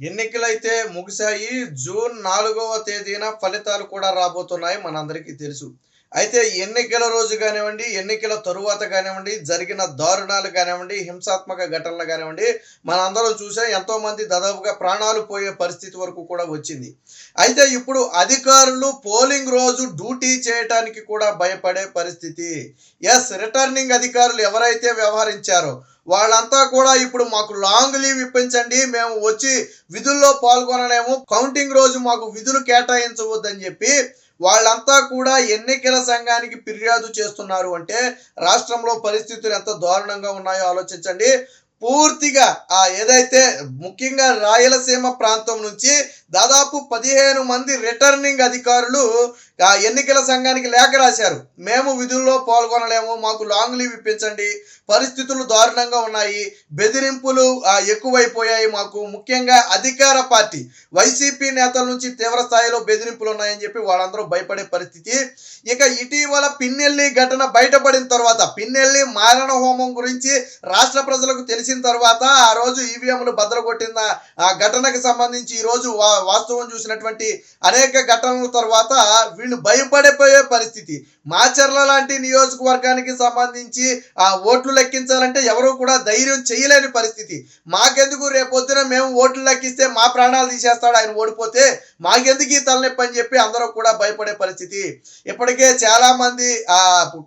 ఎన్నికలైతే ముగిశాయి జూన్ నాలుగవ తేదీన ఫలితాలు కూడా రాబోతున్నాయి మనందరికీ తెలుసు. అయితే ఎన్నికల రోజు కానివ్వండి ఎన్నికల తరువాత కానివ్వండి జరిగిన దారుణాలు కానివ్వండి హింసాత్మక ఘటనలు కానివ్వండి మనందరం చూసాం ఎంతోమంది దాదాపుగా ప్రాణాలు పోయే పరిస్థితి వరకు కూడా వచ్చింది. అయితే ఇప్పుడు అధికారులు పోలింగ్ రోజు డ్యూటీ చేయటానికి కూడా భయపడే పరిస్థితి. ఎస్ రిటర్నింగ్ అధికారులు ఎవరైతే వ్యవహరించారో వాళ్ళంతా కూడా ఇప్పుడు మాకు లాంగ్ లీవ్ ఇప్పించండి మేము వచ్చి విధుల్లో పాల్గొనలేము కౌంటింగ్ రోజు మాకు విధులు కేటాయించవద్దని చెప్పి వాళ్ళంతా కూడా ఎన్నికల సంఘానికి ఫిర్యాదు చేస్తున్నారు అంటే రాష్ట్రంలో పరిస్థితులు ఎంత దారుణంగా ఉన్నాయో ఆలోచించండి. పూర్తిగా ఆ ఏదైతే ముఖ్యంగా రాయలసీమ ప్రాంతం నుంచి దాదాపు పదిహేను మంది రిటర్నింగ్ అధికారులు ఎన్నికల సంఘానికి లేఖ రాశారు. మేము విధుల్లో పాల్గొనలేము మాకు లాంగ్ లీవ్ ఇప్పించండి. పరిస్థితులు దారుణంగా ఉన్నాయి. బెదిరింపులు ఎక్కువైపోయాయి మాకు. ముఖ్యంగా అధికార పార్టీ వైసీపీ నేతల నుంచి తీవ్ర స్థాయిలో బెదిరింపులు ఉన్నాయని చెప్పి వాళ్ళందరూ భయపడే పరిస్థితి. ఇక ఇటీవల పిన్నెల్లి ఘటన బయటపడిన తర్వాత పిన్నెల్లి మారణ హోమం గురించి రాష్ట్ర ప్రజలకు తెలిసిన తర్వాత ఆ రోజు ఈవీఎంలు భద్రకొట్టిన ఆ ఘటనకు సంబంధించి ఈరోజు వాస్తవం చూసినటువంటి అనేక ఘటనల తర్వాత వీళ్ళు భయపడిపోయే పరిస్థితి. మాచర్ల లాంటి నియోజకవర్గానికి సంబంధించి ఆ ఓట్లు లెక్కించాలంటే ఎవరు కూడా ధైర్యం చేయలేని పరిస్థితి. మాకెందుకు రేపొద్దున మేము ఓట్లు లెక్కిస్తే మా ప్రాణాలు తీసేస్తాడు ఆయన ఓడిపోతే మాకెందుకు ఈ తలనొప్పి అని చెప్పి అందరూ కూడా భయపడే పరిస్థితి. ఇప్పటికే చాలా మంది ఆ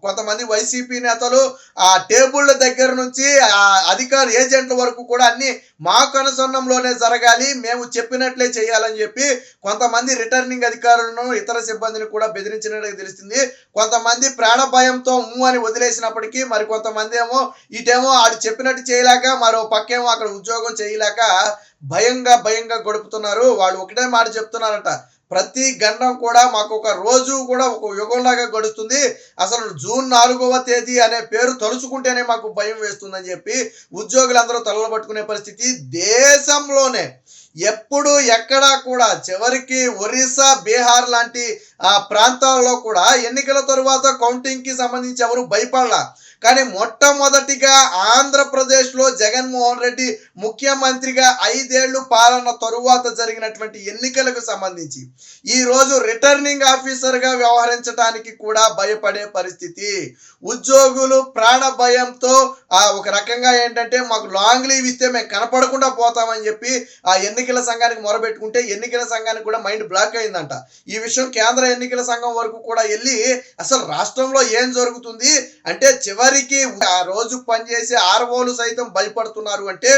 కొంతమంది వైసీపీ నేతలు ఆ టేబుళ్ళ దగ్గర నుంచి ఆ అధికార ఏజెంట్ల వరకు కూడా అన్ని మా కనుసన్నంలోనే జరగాలి మేము చెప్పినట్లే చేయాలి చేయాలని చెప్పి కొంతమంది రిటర్నింగ్ అధికారులను ఇతర సిబ్బందిని కూడా బెదిరించినట్టుగా తెలుస్తుంది. కొంతమంది ప్రాణ భయంతో అని వదిలేసినప్పటికీ మరి కొంతమంది ఏమో ఇటేమో ఆడు చెప్పినట్టు చేయలేక మరో పక్కేమో అక్కడ ఉద్యోగం చేయలేక భయంగా భయంగా గడుపుతున్నారు. వాళ్ళు ఒకటే మాట చెప్తున్నారంట. ప్రతి గండం కూడా మాకు ఒక రోజు కూడా ఒక యుగంలాగా గడుస్తుంది. అసలు జూన్ నాలుగవ తేదీ అనే పేరు తలుచుకుంటేనే మాకు భయం వేస్తుందని చెప్పి ఉద్యోగులందరూ తలలు పట్టుకునే పరిస్థితి దేశంలోనే. ఎప్పుడు ఎక్కడా కూడా చివరికి ఒరిస్సా బీహార్ లాంటి ఆ ప్రాంతాల్లో కూడా ఎన్నికల తరువాత కౌంటింగ్కి సంబంధించి ఎవరు భయపడలా. కానీ మొట్టమొదటిగా ఆంధ్రప్రదేశ్లో జగన్మోహన్ రెడ్డి ముఖ్యమంత్రిగా ఐదేళ్ళు పాలన తరువాత జరిగినటువంటి ఎన్నికలకు సంబంధించి ఈ రోజు రిటర్నింగ్ ఆఫీసర్గా వ్యవహరించడానికి కూడా భయపడే పరిస్థితి. ఉద్యోగులు ప్రాణ భయంతో ఆ ఒక రకంగా ఏంటంటే మాకు లాంగ్ లీవ్ ఇస్తే మేము కనపడకుండా పోతామని చెప్పి ఆ ఎన్నికల సంఘానికి మొరబెట్టుకుంటే ఎన్నికల సంఘానికి కూడా మైండ్ బ్లాక్ అయిందంట. ఈ విషయం కేంద్ర ఎన్నికల సంఘం వరకు కూడా వెళ్ళి అసలు రాష్ట్రంలో ఏం జరుగుతుంది అంటే చివరి వారికి ఆ రోజు పనిచేసే ఆర్ఓలు సైతం భయపడుతున్నారు అంటే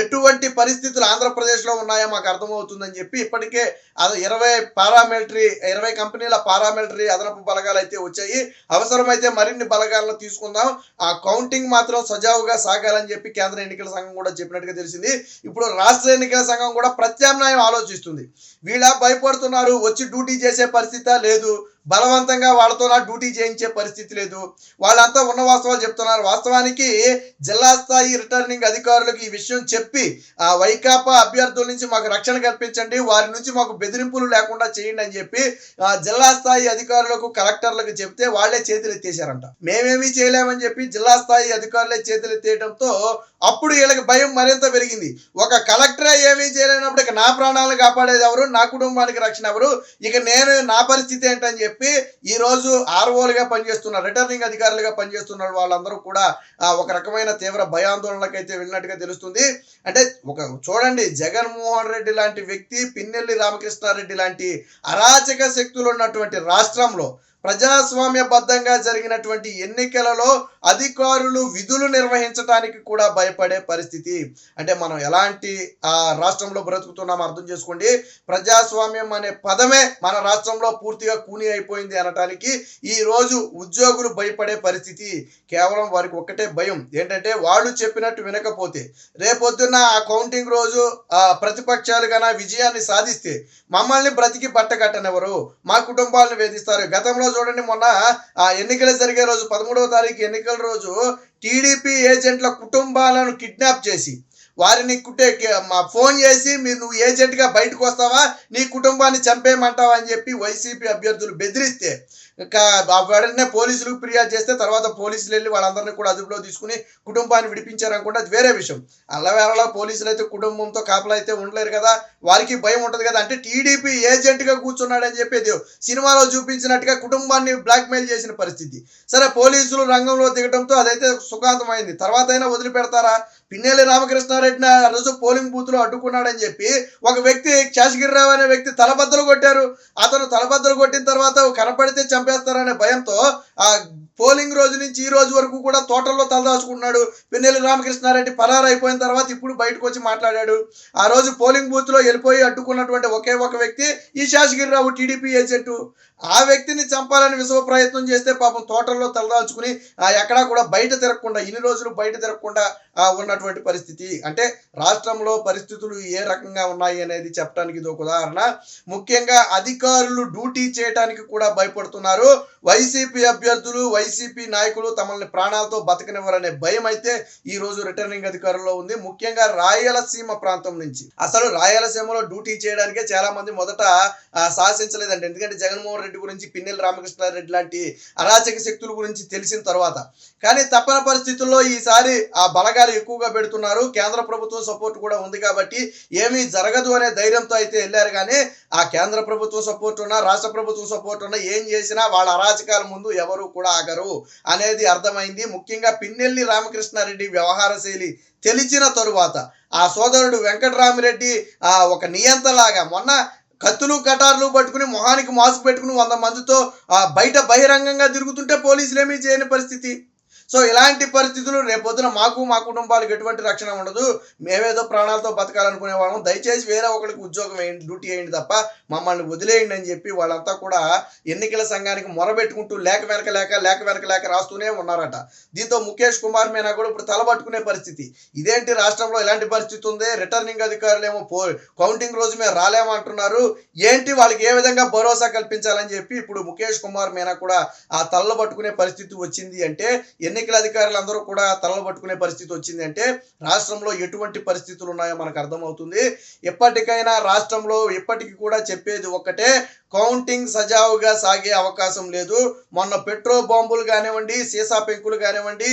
ఎటువంటి పరిస్థితులు ఆంధ్రప్రదేశ్లో ఉన్నాయో మాకు అర్థమవుతుందని చెప్పి ఇప్పటికే అది ఇరవై పారామిలిటరీ ఇరవై కంపెనీల పారామిలిటరీ అదనపు బలగాలు అయితే వచ్చాయి. అవసరమైతే మరిన్ని బలగాలను తీసుకుందాం. ఆ కౌంటింగ్ మాత్రం సజావుగా సాగాలని చెప్పి కేంద్ర ఎన్నికల సంఘం కూడా చెప్పినట్టుగా తెలిసింది. ఇప్పుడు రాష్ట్ర ఎన్నికల సంఘం కూడా ప్రత్యామ్నాయం ఆలోచిస్తుంది. వీళ్ళ భయపడుతున్నారు వచ్చి డ్యూటీ చేసే పరిస్థితి లేదు. బలవంతంగా వాళ్ళతో నా డ్యూటీ చేయించే పరిస్థితి లేదు. వాళ్ళంతా ఉన్న వాస్తవాలు చెప్తున్నారు. వాస్తవానికి జిల్లా స్థాయి రిటర్నింగ్ అధికారులకు ఈ విషయం చెప్పి ఆ వైకాపా అభ్యర్థుల నుంచి మాకు రక్షణ కల్పించండి వారి నుంచి మాకు బెదిరింపులు లేకుండా చేయండి అని చెప్పి ఆ జిల్లా స్థాయి అధికారులకు కలెక్టర్లకు చెప్తే వాళ్ళే చేతులు ఎత్తేసారంట మేమేమీ చేయలేమని చెప్పి జిల్లా స్థాయి అధికారులే చేతులు ఎత్తేయడంతో అప్పుడు వీళ్ళకి భయం మరింత పెరిగింది. ఒక కలెక్టరే ఏమీ చేయలేనప్పుడు ఇక నా ప్రాణాలను కాపాడేది ఎవరు? నా కుటుంబానికి రక్షణ ఎవరు? ఇక నేను నా పరిస్థితి ఏంటని చెప్పి ఈ రోజు ఆర్ఓలుగా పనిచేస్తున్న రిటర్నింగ్ అధికారులుగా పనిచేస్తున్న వాళ్ళందరూ కూడా ఒక రకమైన తీవ్ర భయాందోళనకైతే వెళ్ళినట్టుగా తెలుస్తుంది. అంటే ఒక చూడండి జగన్మోహన్ రెడ్డి లాంటి వ్యక్తి పిన్నెల్లి రామకృష్ణారెడ్డి లాంటి అరాచక శక్తులు ఉన్నటువంటి రాష్ట్రంలో ప్రజాస్వామ్యబద్ధంగా జరిగినటువంటి ఎన్నికలలో అధికారులు విధులు నిర్వహించడానికి కూడా భయపడే పరిస్థితి. అంటే మనం ఎలాంటి ఆ రాష్ట్రంలో బ్రతుకుతున్నాం అర్థం చేసుకోండి. ప్రజాస్వామ్యం అనే పదమే మన రాష్ట్రంలో పూర్తిగా కూని అయిపోయింది అనటానికి ఈ రోజు ఉద్యోగులు భయపడే పరిస్థితి. కేవలం వారికి ఒక్కటే భయం. ఏంటంటే వాళ్ళు చెప్పినట్టు వినకపోతే రేపొద్దున్న ఆ కౌంటింగ్ రోజు ఆ ప్రతిపక్షాలు గన విజయాన్ని సాధిస్తే మమ్మల్ని బ్రతికి బట్టగట్టనెవరు మా కుటుంబాలను వేధిస్తారు. గతంలో చూడండి మొన్న ఆ ఎన్నికలు జరిగే రోజు పదమూడవ తారీఖు ఎన్నికల రోజు టీడీపీ ఏజెంట్ల కుటుంబాలను కిడ్నాప్ చేసి వారిని కుట్టే మా ఫోన్ చేసి మీరు నువ్వు ఏజెంట్గా బయటకు వస్తావా? నీ కుటుంబాన్ని చంపేయమంటావా? అని చెప్పి వైసీపీ అభ్యర్థులు బెదిరిస్తే వెంటనే పోలీసులకు ఫిర్యాదు చేస్తే తర్వాత పోలీసులు వెళ్ళి వాళ్ళందరినీ కూడా అదుపులో తీసుకుని కుటుంబాన్ని విడిపించారనుకుంటే అది వేరే విషయం. అల్లవేళ పోలీసులు అయితే కుటుంబంతో కాపలా అయితే ఉండలేరు కదా. వారికి భయం ఉంటుంది కదా. అంటే టీడీపీ ఏజెంట్గా కూర్చున్నాడని చెప్పేది సినిమాలో చూపించినట్టుగా కుటుంబాన్ని బ్లాక్మెయిల్ చేసిన పరిస్థితి. సరే పోలీసులు రంగంలో దిగడంతో అదైతే సుఖాంతమైంది. తర్వాత అయినా వదిలిపెడతారా? పిన్నెల్లి రామకృష్ణారెడ్డిని ఆ రోజు పోలింగ్ బూత్లో అడ్డుకున్నాడని చెప్పి ఒక వ్యక్తి శేషగిరిరావు అనే వ్యక్తి తలబద్దలు కొట్టారు. అతను తలబద్దలు కొట్టిన తర్వాత కనపడితే చంపేస్తారనే భయంతో ఆ పోలింగ్ రోజు నుంచి ఈ రోజు వరకు కూడా తోటల్లో తలదాచుకున్నాడు పిన్నెల్లి రామకృష్ణారెడ్డి పరారైపోయిన తర్వాత ఇప్పుడు బయటకు వచ్చి మాట్లాడాడు. ఆ రోజు పోలింగ్ బూత్లో వెళ్ళిపోయి అడ్డుకున్నటువంటి ఒకే ఒక వ్యక్తి ఈ శాసగిరిరావు టీడీపీ ఏజెంటు. ఆ వ్యక్తిని చంపాలని విశ్వ ప్రయత్నం చేస్తే పాపం తోటల్లో తలదాచుకుని ఆ ఎక్కడా కూడా బయట తిరగకుండా ఇన్ని రోజులు బయట తిరగకుండా ఆ ఉన్నటువంటి పరిస్థితి. అంటే రాష్ట్రంలో పరిస్థితులు ఏ రకంగా ఉన్నాయి అనేది చెప్పడానికి ఇది ఒక ఉదాహరణ. ముఖ్యంగా అధికారులు డ్యూటీ చేయడానికి కూడా భయపడుతున్నారు. వైసీపీ అభ్యర్థులు వైసీపీ నాయకులు తమల్ని ప్రాణాలతో బతకనివ్వరనే భయం అయితే ఈ రోజు రిటర్నింగ్ అధికారుల్లో ఉంది. ముఖ్యంగా రాయలసీమ ప్రాంతం నుంచి. అసలు రాయలసీమలో డ్యూటీ చేయడానికే చాలా మంది మొదట సాహసించలేదండి. ఎందుకంటే జగన్మోహన్ రెడ్డి గురించి పిన్నెల రామకృష్ణారెడ్డి లాంటి అరాచక శక్తుల గురించి తెలిసిన తర్వాత. కానీ తప్పని పరిస్థితుల్లో ఈసారి ఆ బలగాలు ఎక్కువగా పెడుతున్నారు. కేంద్ర ప్రభుత్వం సపోర్ట్ కూడా ఉంది కాబట్టి ఏమీ జరగదు అనే ధైర్యంతో అయితే వెళ్ళారు. కానీ ఆ కేంద్ర ప్రభుత్వం సపోర్ట్ ఉన్నా రాష్ట్ర ప్రభుత్వం సపోర్ట్ ఉన్నా ఏం చేసినా వాళ్ళ అరాచకాల ముందు ఎవరు కూడా ఆగరు అనేది అర్థమైంది. ముఖ్యంగా పిన్నెల్లి రామకృష్ణారెడ్డి వ్యవహార శైలి తెలిసిన తరువాత ఆ సోదరుడు వెంకటరామిరెడ్డి ఆ ఒక నియంతలాగా మొన్న కత్తులు కటార్లు పట్టుకుని మొహానికి మాస్క్ పెట్టుకుని వంద మందితో ఆ బయట బహిరంగంగా తిరుగుతుంటే పోలీసులు ఏమీ చేయని పరిస్థితి. సో ఇలాంటి పరిస్థితులు రేపొద్దున మాకు మా కుటుంబాలకు ఎటువంటి రక్షణ ఉండదు. మేమేదో ప్రాణాలతో బతకాలనుకునే వాళ్ళం. దయచేసి వేరే ఒకరికి ఉద్యోగం వేయండి డ్యూటీ వేయండి తప్ప మమ్మల్ని వదిలేయండి అని చెప్పి వాళ్ళంతా కూడా ఎన్నికల సంఘానికి మొరబెట్టుకుంటూ లేక వెనక లేక లేక వెనక లేక రాస్తూనే ఉన్నారట. దీంతో ముఖేష్ కుమార్ మీనా కూడా ఇప్పుడు తలబట్టుకునే పరిస్థితి. ఇదేంటి రాష్ట్రంలో ఇలాంటి పరిస్థితి ఉంది? రిటర్నింగ్ అధికారులు ఏమో పో కౌంటింగ్ రోజు మేము రాలేమంటున్నారు ఏంటి వాళ్ళకి ఏ విధంగా భరోసా కల్పించాలని చెప్పి ఇప్పుడు ముఖేష్ కుమార్ మీనా కూడా ఆ తలలు పట్టుకునే పరిస్థితి వచ్చింది అంటే ఎన్నికల అధికారులు అందరూ కూడా తలలు పట్టుకునే పరిస్థితి వచ్చింది అంటే రాష్ట్రంలో ఎటువంటి పరిస్థితులు ఉన్నాయో మనకు అర్థమవుతుంది. ఎప్పటికైనా రాష్ట్రంలో ఇప్పటికీ కూడా చెప్పేది ఒక్కటే కౌంటింగ్ సజావుగా సాగే అవకాశం లేదు. మొన్న పెట్రో బాంబులు కానివ్వండి సీసా పెంకులు కానివ్వండి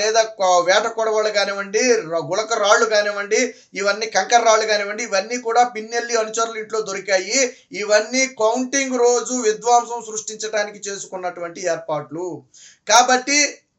లేదా వేట కొడవళ్ళు కానివ్వండి గుళక గులక రాళ్ళు కానివ్వండి ఇవన్నీ కంకర రాళ్ళు కానివ్వండి ఇవన్నీ కూడా పిన్నెల్లి అనుచరుల ఇంట్లో దొరికాయి. ఇవన్నీ కౌంటింగ్ రోజు విధ్వంసం సృష్టించడానికి చేసుకున్నటువంటి ఏర్పాట్లు. కాబట్టి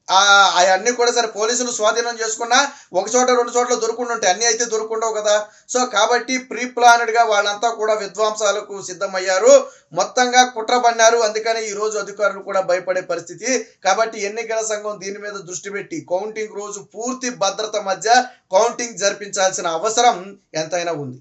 అవన్నీ కూడా సరే పోలీసులు స్వాధీనం చేసుకున్నా ఒక చోట రెండు చోట్ల దొరుకుంటుంటాయి అన్నీ అయితే దొరుకుండవు కదా. సో కాబట్టి ప్రీ ప్లానెడ్గా వాళ్ళంతా కూడా విధ్వంసాలకు సిద్ధమయ్యారు. మొత్తంగా కుట్ర పన్నారు అందుకని ఈ రోజు అధికారులు కూడా భయపడే పరిస్థితి. కాబట్టి ఎన్నికల సంఘం దీని మీద దృష్టి పెట్టి కౌంటింగ్ రోజు పూర్తి భద్రత మధ్య కౌంటింగ్ జరిపించాల్సిన అవసరం ఎంతైనా ఉంది.